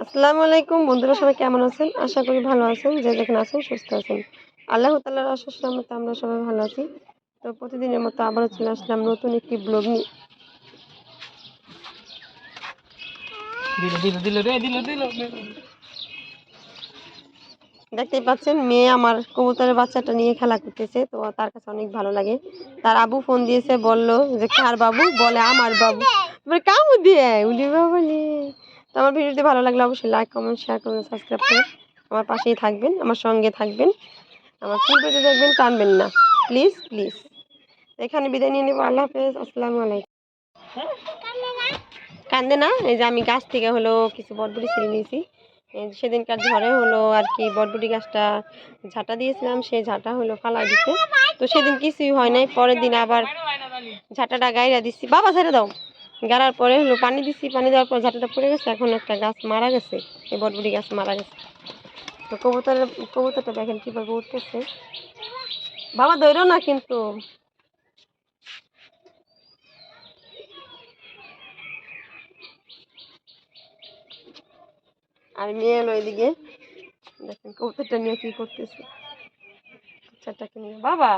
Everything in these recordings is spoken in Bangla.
আসসালামু আলাইকুম। বন্ধুরা সবাই কেমন আছেন? আশা করি ভালো আছেন। যে যেখানে আছেন সুস্থ আছেন। আল্লাহ তাল্লাহর আশাস রহমতে আমরা সবাই ভালো আছি। তো প্রতিদিনের মতো আবারও চলে আসলাম নতুন একটি ব্লগ নিয়ে। দেখতেই পাচ্ছেন মেয়ে আমার কবুতরের বাচ্চাটা নিয়ে খেলা করতেছে। তো তার কাছে অনেক ভালো লাগে। তার আবু ফোন দিয়েছে বলল যে কার বাবু? বলে আমার বাবু। কামু দিয়ে। উলি বাবা নে তো আমার ভিডিওটি ভালো লাগলে অবশ্যই লাইক কমেন্ট শেয়ার করবেন সাবস্ক্রাইব করে আমার পাশেই থাকবেন, আমার সঙ্গে থাকবেন। আমার ফুল পেটে দেখবেন, টানবেন না। প্লিজ প্লিজ এখানে বিদায় নিয়ে নেব। আল্লাহ হাফেজ। আসসালামু আলাইকুম। কান্দে না? এই যে আমি গাছ থেকে হলো কিছু বটবটি ছিঁড়ে নিয়েছি। সেদিনকার ঝড়ে হলো আর কি বটবটি গাছটা ঝাঁটা দিয়েছিলাম। সেই ঝাঁটা হলো ফালাই দিছে। তো সেদিন কিছুই হয় নাই। পরের দিন আবার ঝাঁটাটা গাইরা দিচ্ছি। বাবা, ছেড়ে দাও। গাড়ার পরে হলো পানি দিছি, পানি দেওয়ার পর ঝাঁটাটা পড়ে গেছে, এখন একটা গাছ মারা গেছে, এই বটবটি গাছ মারা গেছে। তো কবুতরের, কবুতরটা দেখেন কীভাবে উঠতেছে। বাবা দৌড়ো না কিন্তু। আর মেয়ে এলো এদিকে। দেখেন কবুতরটা নিয়ে কি করতেছে। বাচ্চাটাকে নিয়ে বাবা,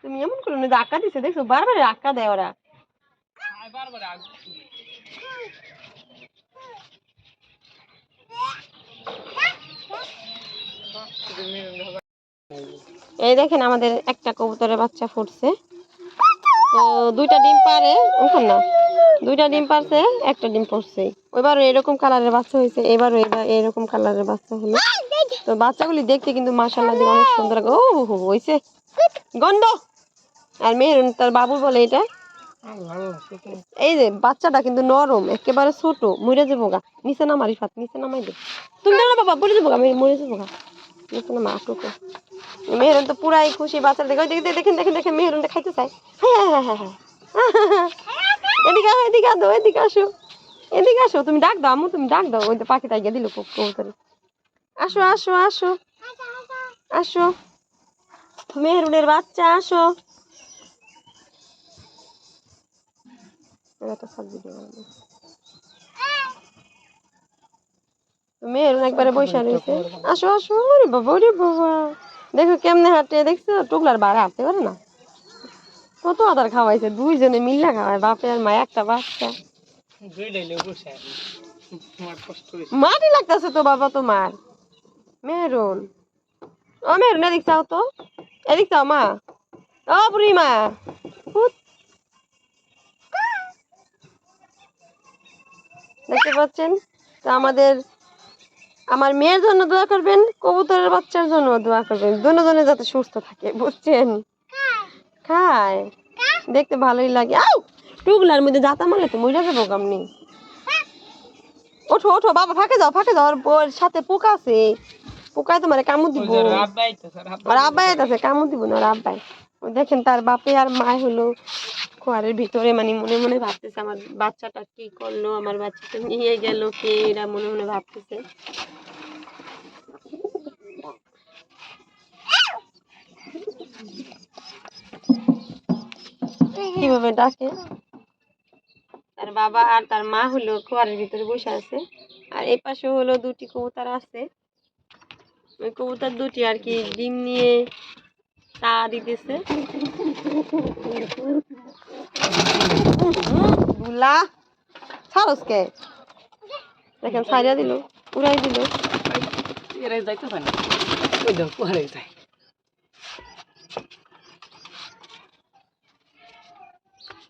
তুমি এমন করো না আঁকা দিছে, দেখছ বারবার আঁকা দেয় ওরা। এই দেখেন আমাদের একটা কবুতরের বাচ্চা ফুটছে। তো দুইটা ডিম পারে, ওখান না। দুইটা ডিম পারছে, একটা ডিম পড়ছে। ওইবারও এরকম কালারের বাচ্চা হয়েছে, এবারও এবার এরকম কালারের বাচ্চা হলো। তো বাচ্চাগুলি দেখতে কিন্তু মাসাল্লাহ দিয়ে অনেক সুন্দর। ও হো হয়েছে গন্ধ! আর মেয়ের, তার বাবু বলে এটা। এই যে, বাচ্চাটা কিন্তু নরম, একেবারে ছোট, মরে যাব গা। নিচে নামারি, ফাত, নিচে নামাই দে। তুমি না বাবা পড়ে যাব গা মরে যাব গা। নিচে নামা আটুকো মেহরুন তো পুরাই খুশি বাচ্চা দেখে, ওই দেখে দেখেন দেখেন দেখেন মেহরুনটা খাইতে চাই হ্যাঁ হ্যাঁ হ্যাঁ হ্যাঁ এদিকে আসো এদিকে আসো এদিকে আসো। এদিকে আসো, তুমি ডাক দাও আমু তুমি ডাক দাও। ওই তো পাখি তাই দিল কবুতরে। আসো আসো আসো। আসো। মেহরুনের বাচ্চা, আসো। এবার একটা সব ভিডিও বানাবো। তো একবারে বৈশা রয়েছে। আসো আসো ওরে বাবা ওরে বাবা। দেখো কেমনে হাঁটে দেখছ? টুকলার বারে হাঁটতে পারে না? কত আদার খাওয়াইছে দুইজনে মিল্লা খাওয়ায় বাপে আর মা একটা বাচ্চা। মাটি লাগতেছে তো বাবা তোমার। মেহরুন ও মেহরুন এদিক চাও তো। এদিক চাও মা। ও বুড়ি মা। দেখতে পাচ্ছেন? তো আমাদের আমার মেয়ের জন্য দোয়া করবেন কবুতরের বাচ্চার জন্য দোয়া করবেন। দুজনে যাতে সুস্থ থাকে বুঝছেন? খায়। দেখতে ভালোই লাগে। আউ! টুকলার মধ্যে জাতা মারলে তো মরে যাব কামনি ওঠো ওঠো বাবা ফাঁকে যাও ফাঁকে যাও। ওর সাথে পোকা আছে। পোকায় তোমার কামড় দিব। আর আব্বাই আছে কামড় দিব না আর আব্বাই। দেখেন তার বাপে আর মায় হলো খোয়ারের ভিতরে মানে মনে মনে ভাবতেছে, আমার বাচ্চাটা কি করল? আমার বাচ্চাটা নিয়ে গেল কে? এরা মনে মনে ভাবতেছে। কীভাবে ডাকে? তার বাবা আর তার মা হলো খোয়ারের ভিতরে বসে আছে। আর এই পাশে হলো দুটি কবুতর আছে। ওই কবুতর দুটি আর কি ডিম নিয়ে তা দিতেছে। বুলা ছাড়সকে দেখেন ছাড়িয়া দিল উড়াই দিল এরাই যাইতে পারে না ওই দাও পরে যায়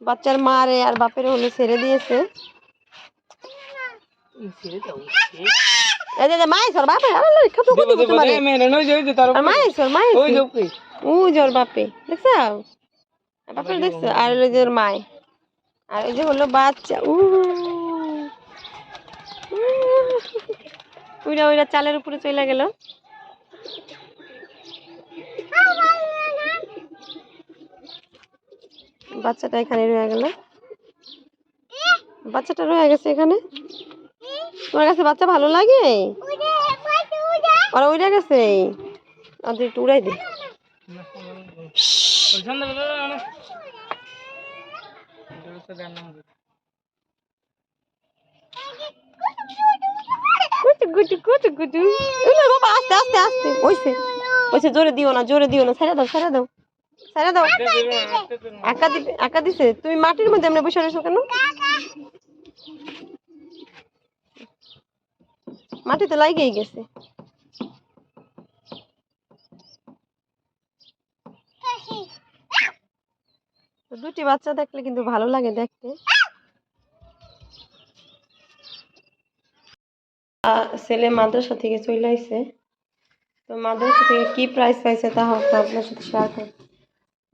বাচ্চার মারে আর বাপের হলে ছেড়ে দিয়েছে ছেড়ে দাও এই যে মাই সর বাপে আরে লই খাতো দেবো কত দেবো মারে রে মেরে নই যাই তার আর মাই সর মাই ওই যাও কই ও জোর বাপে দেখছ বাপের দেখছ আর হলো যে ওর মাই আর এই যে হলো বাচ্চা উ উইরা উইরা চালের উপরে চলে গেল। বাচ্চাটা এখানে রয়ে গেল। বাচ্চাটা রয়ে গেছে এখানে। তোমার কাছে বাচ্চা ভালো লাগে? ওরা উড়ে গেছে? ওদের একটু উড়াই দে তো আস্তে আস্তে আস্তে জোরে দিও না জোরে দিও না ছেড়ে দাও ছেড়ে দাও ছেড়ে দাও একা দিবে একা দিছে তুমি মাটির মধ্যে এমনি বসে রয়েছো কেন মাটিতে লাগেই গেছে দুটি বাচ্চা দেখলে কিন্তু ভালো লাগে দেখতে। ছেলে মাদ্রাসা থেকে চলে আইছে। তো মাদ্রাসা থেকে কি প্রাইস পাইছে তা হোক আপনার সাথে শেয়ার করব।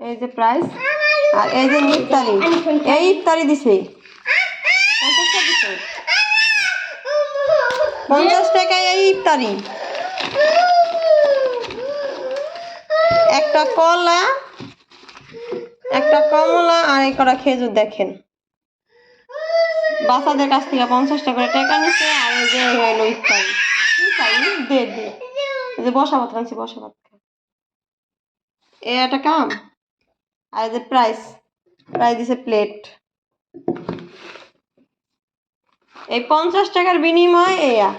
এই যে প্রাইস আর এই যে ইফতারি এই ইফতারি দিছে। পঞ্চাশ টাকায় এই ইফতারি একটা কলা একটা কমলা আর এই কটা খেজুর দেখেন। বাচ্চাদের কাছ থেকে পঞ্চাশ টাকা করে টাকা নিচ্ছে আর এই যে কি চাই? দে দে যে বসা ভাত রাখছি বসা ভাত এ একটা কাম, আর যে প্রাইস প্রাইস দিছে প্লেট এই পঞ্চাশ টাকার বিনিময় এয়া।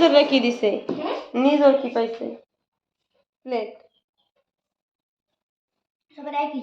নিজের কি দিছে? নিজের কি পাইছে? প্লেট সবার একই।